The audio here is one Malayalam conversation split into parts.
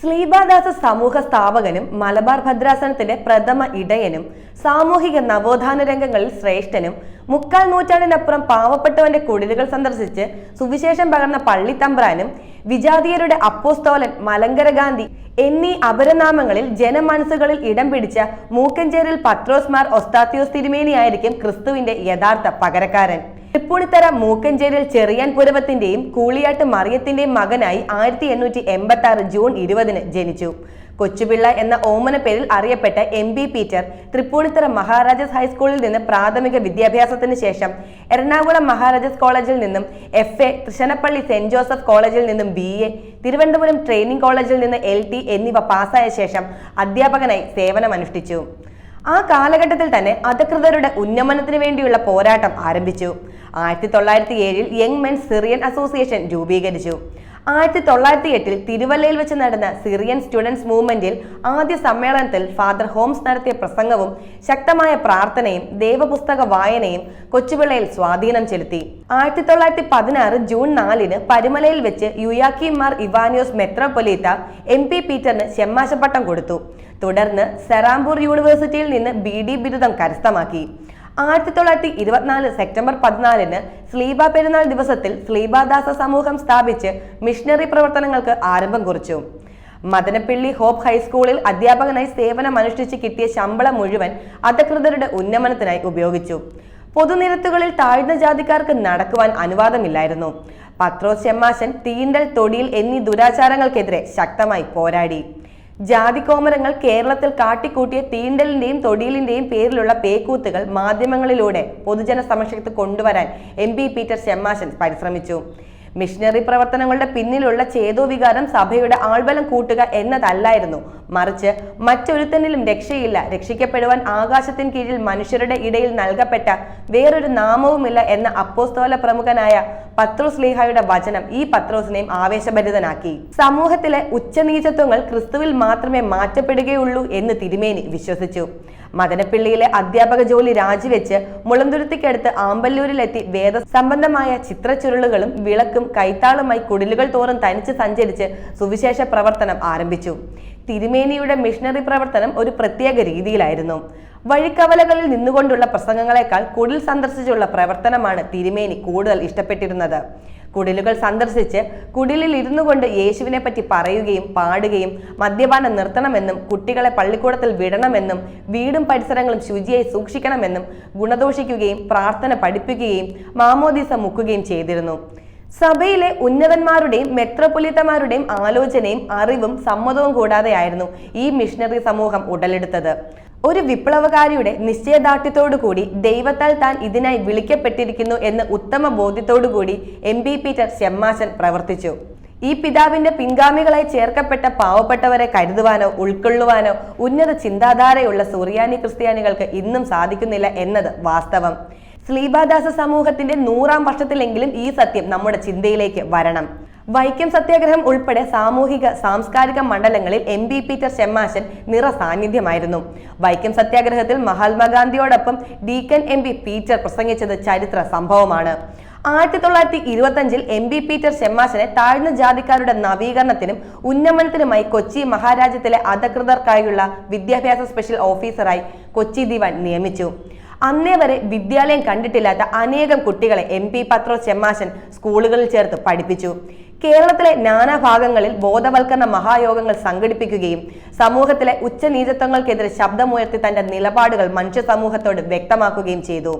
ശ്രീബാദാസ സമൂഹ സ്ഥാപകനും മലബാർ ഭദ്രാസനത്തിന്റെ പ്രഥമ ഇടയനും സാമൂഹിക നവോത്ഥാന രംഗങ്ങളിൽ ശ്രേഷ്ഠനും മുക്കാൽ നൂറ്റാണ്ടിനപ്പുറം പാവപ്പെട്ടവന്റെ കുടിലുകൾ സന്ദർശിച്ച് സുവിശേഷം പകർന്ന പള്ളിത്തമ്പ്രാനും വിജാതീയരുടെ അപ്പോസ്തോലൻ മലങ്കര ഗാന്ധി എന്നീ അപരനാമങ്ങളിൽ ജനമനസ്സുകളിൽ ഇടം പിടിച്ച മൂക്കഞ്ചേരിൽ പത്രോസ്മാർ ഒസ്താത്യോസ് തിരുമേനിയായിരിക്കും ക്രിസ്തുവിന്റെ യഥാർത്ഥ പകരക്കാരൻ. തൃപ്പൂണിത്തറ മൂക്കഞ്ചേരിൽ ചെറിയാൻ പുരവത്തിന്റെയും കൂളിയാട്ട് മറിയത്തിന്റെയും മകനായി ആയിരത്തി എണ്ണൂറ്റി എൺപത്തി ആറ് ജൂൺ ഇരുപതിന് ജനിച്ചു. കൊച്ചുപിള്ള എന്ന ഓമന പേരിൽ അറിയപ്പെട്ട M B Peter Tripunithura Maharajas ഹൈസ്കൂളിൽ നിന്ന് പ്രാഥമിക വിദ്യാഭ്യാസത്തിന് ശേഷം എറണാകുളം മഹാരാജാസ് കോളേജിൽ നിന്നും F A Tiruchirappalli saint Joseph കോളേജിൽ നിന്നും ബി എ തിരുവനന്തപുരം ട്രെയിനിംഗ് കോളേജിൽ നിന്ന് എൽ ടി എന്നിവ പാസ്സായ ശേഷം അധ്യാപകനായി സേവനമനുഷ്ഠിച്ചു. ആ കാലഘട്ടത്തിൽ തന്നെ അധികൃതരുടെ ഉന്നമനത്തിന് വേണ്ടിയുള്ള പോരാട്ടം ആരംഭിച്ചു. ആയിരത്തി തൊള്ളായിരത്തി ഏഴിൽ യങ് മെൻ സിറിയൻ അസോസിയേഷൻ രൂപീകരിച്ചു. ആയിരത്തി തൊള്ളായിരത്തി എട്ടിൽ തിരുവല്ലയിൽ വെച്ച് നടന്ന സിറിയൻ സ്റ്റുഡൻസ് മൂവ്മെന്റിൽ ആദ്യ സമ്മേളനത്തിൽ ഫാദർ ഹോംസ് നടത്തിയ പ്രസംഗവും ശക്തമായ പ്രാർത്ഥനയും ദേവപുസ്തക വായനയും കൊച്ചുപിള്ളയിൽ സ്വാധീനം ചെലുത്തി. ആയിരത്തി തൊള്ളായിരത്തി പതിനാറ് ജൂൺ നാലിന് പരുമലയിൽ വെച്ച് യുയാക്കി മാർ ഇവാനിയോസ് മെത്രോപൊലീത്ത എം പി പീറ്ററിന് ശെമ്മാശപ്പട്ടം കൊടുത്തു. തുടർന്ന് സെറാംപൂർ യൂണിവേഴ്സിറ്റിയിൽ നിന്ന് ബി ഡി ബിരുദം കരസ്ഥമാക്കി. ആയിരത്തി തൊള്ളായിരത്തി ഇരുപത്തിനാല് സെപ്റ്റംബർ പതിനാലിന് സ്ലീബ പെരുന്നാൾ ദിവസത്തിൽ സ്ലീബാദാസ സമൂഹം സ്ഥാപിച്ച് മിഷണറി പ്രവർത്തനങ്ങൾക്ക് ആരംഭം കുറിച്ചു. മദനപ്പിള്ളി ഹോപ്പ് ഹൈസ്കൂളിൽ അധ്യാപകനായി സേവനം അനുഷ്ഠിച്ച് കിട്ടിയ ശമ്പളം മുഴുവൻ അധികൃതരുടെ ഉന്നമനത്തിനായി ഉപയോഗിച്ചു. പൊതുനിരത്തുകളിൽ താഴ്ന്ന ജാതിക്കാർക്ക് നടക്കുവാൻ അനുവാദമില്ലായിരുന്നു. പത്രോസ് ചെമ്മാശൻ തീണ്ടൽ തൊടിയിൽ എന്നീ ദുരാചാരങ്ങൾക്കെതിരെ ശക്തമായി പോരാടി. ജാതികോമരങ്ങൾ കേരളത്തിൽ കാട്ടിക്കൂട്ടിയ തീണ്ടലിന്റെയും തൊടിയിലിന്റെയും പേരിലുള്ള പേക്കൂത്തുകൾ മാധ്യമങ്ങളിലൂടെ പൊതുജന സമക്ഷത്ത് കൊണ്ടുവരാൻ എം പി പീറ്റർ ചെമ്മാശൻ പരിശ്രമിച്ചു. മിഷനറി പ്രവർത്തനങ്ങളുടെ പിന്നിലുള്ള ചേതോവികാരം സഭയുടെ ആൾബലം കൂട്ടുക എന്നതല്ലായിരുന്നു. മറിച്ച് മറ്റൊരുത്തനിലും രക്ഷയില്ല. രക്ഷിക്കപ്പെടുവാൻ ആകാശത്തിന് കീഴിൽ മനുഷ്യരുടെ ഇടയിൽ നൽകപ്പെട്ട വേറൊരു നാമവുമില്ല എന്ന അപ്പോസ്തോല പ്രമുഖനായ പത്രോസ് ലീഹായുടെ വചനം ഈ പത്രോസിനെയും ആവേശഭരിതനാക്കി. സമൂഹത്തിലെ ഉച്ചനീചത്വങ്ങൾ ക്രിസ്തുവിൽ മാത്രമേ മാറ്റപ്പെടുകയുള്ളൂ എന്ന് തിരുമേനി വിശ്വസിച്ചു. മദനപ്പിള്ളിയിലെ അധ്യാപക ജോലി രാജിവെച്ച് മുളന്തുരുത്തിക്കടുത്ത് ആമ്പല്ലൂരിലെത്തി വേദ സംബന്ധമായ ചിത്രച്ചുരുളുകളും വിളക്കും കൈത്താളുമായി കുടിലുകൾ തോറും തനിച്ച് സഞ്ചരിച്ച് സുവിശേഷ പ്രവർത്തനം ആരംഭിച്ചു. തിരുമേനിയുടെ മിഷണറി പ്രവർത്തനം ഒരു പ്രത്യേക രീതിയിലായിരുന്നു. വഴിക്കവലകളിൽ നിന്നുകൊണ്ടുള്ള പ്രസംഗങ്ങളെക്കാൾ കുടിൽ സന്ദർശിച്ചുള്ള പ്രവർത്തനമാണ് തിരുമേനി കൂടുതൽ ഇഷ്ടപ്പെട്ടിരുന്നത്. കുടിലുകൾ സന്ദർശിച്ച് കുടിലിൽ ഇരുന്നു കൊണ്ട് യേശുവിനെ പറ്റി പറയുകയും പാടുകയും മദ്യപാനം നിർത്തണമെന്നും കുട്ടികളെ പള്ളിക്കൂടത്തിൽ വിടണമെന്നും വീടും പരിസരങ്ങളും ശുചിയായി സൂക്ഷിക്കണമെന്നും ഗുണദോഷിക്കുകയും പ്രാർത്ഥന പഠിപ്പിക്കുകയും മാമോദീസ മുക്കുകയും ചെയ്തിരുന്നു. സഭയിലെ ഉന്നതന്മാരുടെയും മെത്രപൊലിത്തമാരുടെയും ആലോചനയും അറിവും സമ്മതവും കൂടാതെയായിരുന്നു ഈ മിഷണറി സമൂഹം ഉടലെടുത്തത്. ഒരു വിപ്ലവകാരിയുടെ നിശ്ചയദാർഢ്യത്തോടു കൂടി ദൈവത്താൽ താൻ ഇതിനായി വിളിക്കപ്പെട്ടിരിക്കുന്നു എന്ന ഉത്തമ ബോധ്യത്തോടുകൂടി എം ബി പീറ്റർ ചെമ്മാശൻ പ്രവർത്തിച്ചു. ഈ പിതാവിന്റെ പിൻഗാമികളായി ചേർക്കപ്പെട്ട പാവപ്പെട്ടവരെ കരുതുവാനോ ഉൾക്കൊള്ളുവാനോ ഉന്നത ചിന്താധാരയുള്ള സുറിയാനി ക്രിസ്ത്യാനികൾക്ക് ഇന്നും സാധിക്കുന്നില്ല എന്നത് വാസ്തവം. സ്ലീബാദാസ സമൂഹത്തിന്റെ നൂറാം വർഷത്തിലെങ്കിലും ഈ സത്യം നമ്മുടെ ചിന്തയിലേക്ക് വരണം. വൈക്കം സത്യാഗ്രഹം ഉൾപ്പെടെ സാമൂഹിക സാംസ്കാരിക മണ്ഡലങ്ങളിൽ എം ബി പീറ്റർ ചെമ്മാശൻ നിറ സാന്നിധ്യമായിരുന്നു. വൈക്കം സത്യാഗ്രഹത്തിൽ മഹാത്മാഗാന്ധിയോടൊപ്പം ഡീക്കൻ എം പി പീറ്റർ പ്രസംഗിച്ചത് ചരിത്ര സംഭവമാണ്. ആയിരത്തി തൊള്ളായിരത്തി ഇരുപത്തഞ്ചിൽ എം ബി പീറ്റർ ചെമ്മാശനെ താഴ്ന്ന ജാതിക്കാരുടെ നവീകരണത്തിനും ഉന്നമനത്തിനുമായി കൊച്ചി മഹാരാജ്യത്തിലെ അധികൃതർക്കായുള്ള വിദ്യാഭ്യാസ സ്പെഷ്യൽ ഓഫീസറായി കൊച്ചി ദിവാൻ നിയമിച്ചു. അന്നേ വരെ വിദ്യാലയം കണ്ടിട്ടില്ലാത്ത അനേകം കുട്ടികളെ എം പി പത്രോ ചെമ്മാശൻ സ്കൂളുകളിൽ ചേർത്ത് പഠിപ്പിച്ചു. കേരളത്തിലെ നാനാഭാഗങ്ങളിൽ ബോധവൽക്കരണ മഹായോഗങ്ങൾ സംഘടിപ്പിക്കുകയും സമൂഹത്തിലെ ഉച്ചനീചത്വങ്ങൾക്കെതിരെ ശബ്ദമുയർത്തി തന്റെ നിലപാടുകൾ മനുഷ്യ സമൂഹത്തോട് വ്യക്തമാക്കുകയും ചെയ്തു.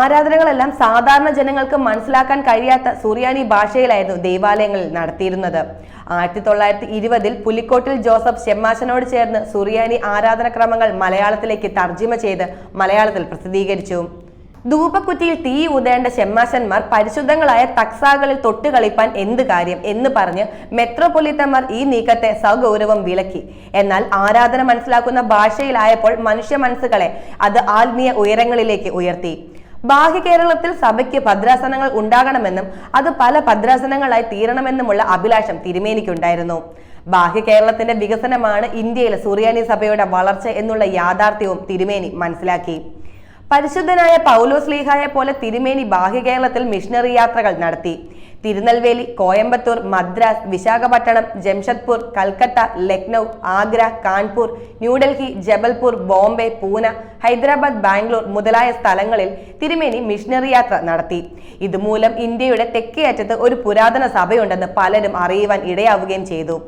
ആരാധനകളെല്ലാം സാധാരണ ജനങ്ങൾക്ക് മനസ്സിലാക്കാൻ കഴിയാത്ത സുറിയാനി ഭാഷയിലായിരുന്നു ദേവാലയങ്ങളിൽ നടത്തിയിരുന്നത്. ആയിരത്തി തൊള്ളായിരത്തി ഇരുപതിൽ പുലിക്കോട്ടിൽ ജോസഫ് ഷെമ്മാശനോട് ചേർന്ന് സുറിയാനി ആരാധനക്രമങ്ങൾ മലയാളത്തിലേക്ക് തർജിമ ചെയ്ത് മലയാളത്തിൽ പ്രസിദ്ധീകരിച്ചു. ധൂപക്കുറ്റിയിൽ തീ ഊതേണ്ട ചെമ്മാശന്മാർ പരിശുദ്ധങ്ങളായ തക്സാകളിൽ തൊട്ടുകളിപ്പാൻ എന്ത് കാര്യം എന്ന് പറഞ്ഞ് മെത്രോപൊലിത്തന്മാർ ഈ നീക്കത്തെ സഗൗരവം വിലക്കി. എന്നാൽ ആരാധന മനസ്സിലാക്കുന്ന ഭാഷയിലായപ്പോൾ മനുഷ്യ മനസ്സുകളെ അത് ആത്മീയ ഉയരങ്ങളിലേക്ക് ഉയർത്തി. ബാഹ്യ കേരളത്തിൽ സഭയ്ക്ക് ഭദ്രാസനങ്ങൾ ഉണ്ടാകണമെന്നും അത് പല ഭദ്രാസനങ്ങളായി തീരണമെന്നുമുള്ള അഭിലാഷം തിരുമേനിക്കുണ്ടായിരുന്നു. ബാഹ്യ കേരളത്തിന്റെ വികസനമാണ് ഇന്ത്യയിലെ സുറിയാനി സഭയുടെ വളർച്ച എന്നുള്ള യാഥാർത്ഥ്യവും തിരുമേനി മനസ്സിലാക്കി. പരിശുദ്ധനായ പൗലോസ് ലീഹായെ പോലെ തിരുമേനി ബാഹ്യ കേരളത്തിൽ മിഷണറി യാത്രകൾ നടത്തി. തിരുനെൽവേലി കോയമ്പത്തൂർ മദ്രാസ് വിശാഖപട്ടണം ജംഷഡ്പൂർ കൽക്കത്ത ലക്നൗ ആഗ്ര കാൺപൂർ ന്യൂഡൽഹി ജബൽപൂർ ബോംബെ പൂന ഹൈദരാബാദ് ബാംഗ്ലൂർ മുതലായ സ്ഥലങ്ങളിൽ തിരുമേനി മിഷണറി യാത്ര നടത്തി. ഇതുമൂലം ഇന്ത്യയുടെ തെക്കേ അറ്റത്ത് ഒരു പുരാതന സഭയുണ്ടെന്ന് പലരും അറിയുവാൻ ഇടയാവുകയും ചെയ്തു.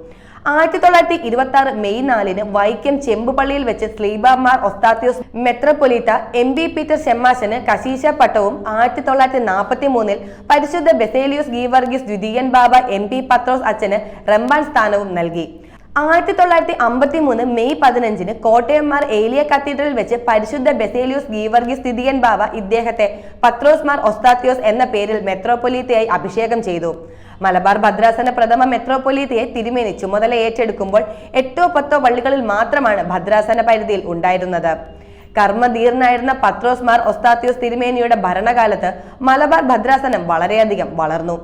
ആയിരത്തി തൊള്ളായിരത്തി ഇരുപത്തി ആറ് മെയ് നാലിന് വൈക്കം ചെമ്പുപള്ളിയിൽ വെച്ച് സ്ലീബാമാർ ഒസ്താത്യോസ് മെത്രപൊലീത്ത എം ബി പീറ്റർ ഷെമ്മാശന് കശീശ പട്ടവും ആയിരത്തി തൊള്ളായിരത്തി നാൽപ്പത്തി മൂന്നിൽ പരിശുദ്ധ ബെസേലിയോസ് ഗീവർഗീസ് ദ്വിതീയൻ ബാബ എം പി പത്രോസ് അച്ഛന് റംബാൻ സ്ഥാനവും നൽകി. ആയിരത്തി തൊള്ളായിരത്തി അമ്പത്തി മൂന്ന് മെയ് പതിനഞ്ചിന് കോട്ടയംമാർ ഏലിയ കത്തീഡ്രലിൽ വെച്ച് പരിശുദ്ധ ബെസേലിയോസ് ഗീവർഗി സ്ഥിതിയൻ ബാവ ഇദ്ദേഹത്തെ പത്രോസ് മാർ ഒസ്താത്യോസ് എന്ന പേരിൽ മെത്രോപൊലീത്തയായി അഭിഷേകം ചെയ്തു. മലബാർ ഭദ്രാസന പ്രഥമ മെത്രോപൊലീത്തയെ തിരുമേനി ചുമതല ഏറ്റെടുക്കുമ്പോൾ എട്ടോ പത്തോ പള്ളികളിൽ മാത്രമാണ് ഭദ്രാസന പരിധിയിൽ ഉണ്ടായിരുന്നത്. കർമ്മധീർണായിരുന്ന പത്രോസ് മാർ ഒസ്താത്യോസ് തിരുമേനിയുടെ ഭരണകാലത്ത് മലബാർ ഭദ്രാസനം വളരെയധികം വളർന്നു.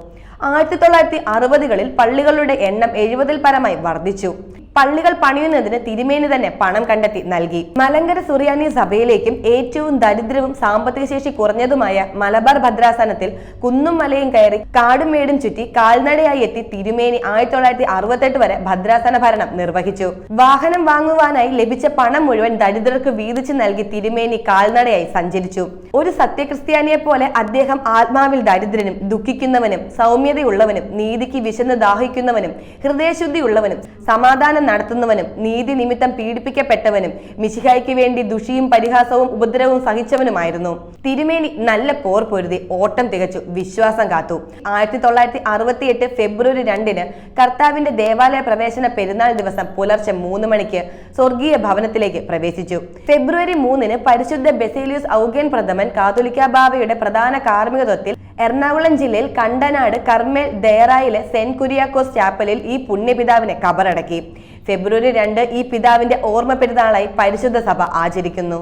ആയിരത്തി തൊള്ളായിരത്തി അറുപതുകളിൽ പള്ളികളുടെ എണ്ണം എഴുപതിൽ പരമായി വർദ്ധിച്ചു. പള്ളികൾ പണിയുന്നതിന് തിരുമേനി തന്നെ പണം കണ്ടെത്തി നൽകി. മലങ്കര സുറിയാനി സഭയിലേക്കും ഏറ്റവും ദരിദ്രവും സാമ്പത്തിക ശേഷി കുറഞ്ഞതുമായ മലബാർ ഭദ്രാസനത്തിൽ കുന്നും മലയും കയറി കാടും മേടും ചുറ്റി കാൽനടയായി എത്തി തിരുമേനി ആയിരത്തി തൊള്ളായിരത്തി അറുപത്തെട്ട് വരെ ഭദ്രാസന ഭരണം നിർവഹിച്ചു. വാഹനം വാങ്ങുവാനായി ലഭിച്ച പണം മുഴുവൻ ദരിദ്രർക്ക് വീതിച്ചു നൽകി തിരുമേനി കാൽനടയായി സഞ്ചരിച്ചു. ഒരു സത്യക്രിസ്ത്യാനിയെ പോലെ അദ്ദേഹം ആത്മാവിൽ ദരിദ്രനും ദുഃഖിക്കുന്നവനും സൗമ്യതയുള്ളവനും നീതിക്ക് വിശന്ന് ദാഹിക്കുന്നവനും ഹൃദയശുദ്ധിയുള്ളവനും സമാധാനം നടത്തുന്നവനും നീതി നിമിത്തം പീഡിപ്പിക്കപ്പെട്ടവനും മിശിഹായ്ക്ക് വേണ്ടി ദുഷിയും പരിഹാസവും ഉപദ്രവവും സഹിച്ചവനുമായിരുന്നു. തിരുമേനി നല്ല പോർ പൊരുതി ഓട്ടം തികച്ചു വിശ്വാസം കാത്തു. ആയിരത്തി തൊള്ളായിരത്തി അറുപത്തി എട്ട് ഫെബ്രുവരി രണ്ടിന് കർത്താവിന്റെ ദേവാലയ പ്രവേശന പെരുന്നാൾ ദിവസം പുലർച്ചെ മൂന്ന് മണിക്ക് സ്വർഗീയ ഭവനത്തിലേക്ക് പ്രവേശിച്ചു. ഫെബ്രുവരി മൂന്നിന് പരിശുദ്ധ ബെസേലിയസ് ഔഗേൻ പ്രഥമൻ കാതുലിക്ക ബാവയുടെ പ്രധാന കാർമ്മികത്വത്തിൽ എറണാകുളം ജില്ലയിൽ കണ്ടനാട് കർമ്മേൽ ദേറായിലെ സെന്റ് കുര്യാക്കോസ് ചാപ്പലിൽ ഈ പുണ്യപിതാവിനെ കബറടക്കി. ഫെബ്രുവരി രണ്ട് ഈ പിതാവിന്റെ ഓർമ്മ പെരുന്നാളായി പരിശുദ്ധ സഭ ആചരിക്കുന്നു.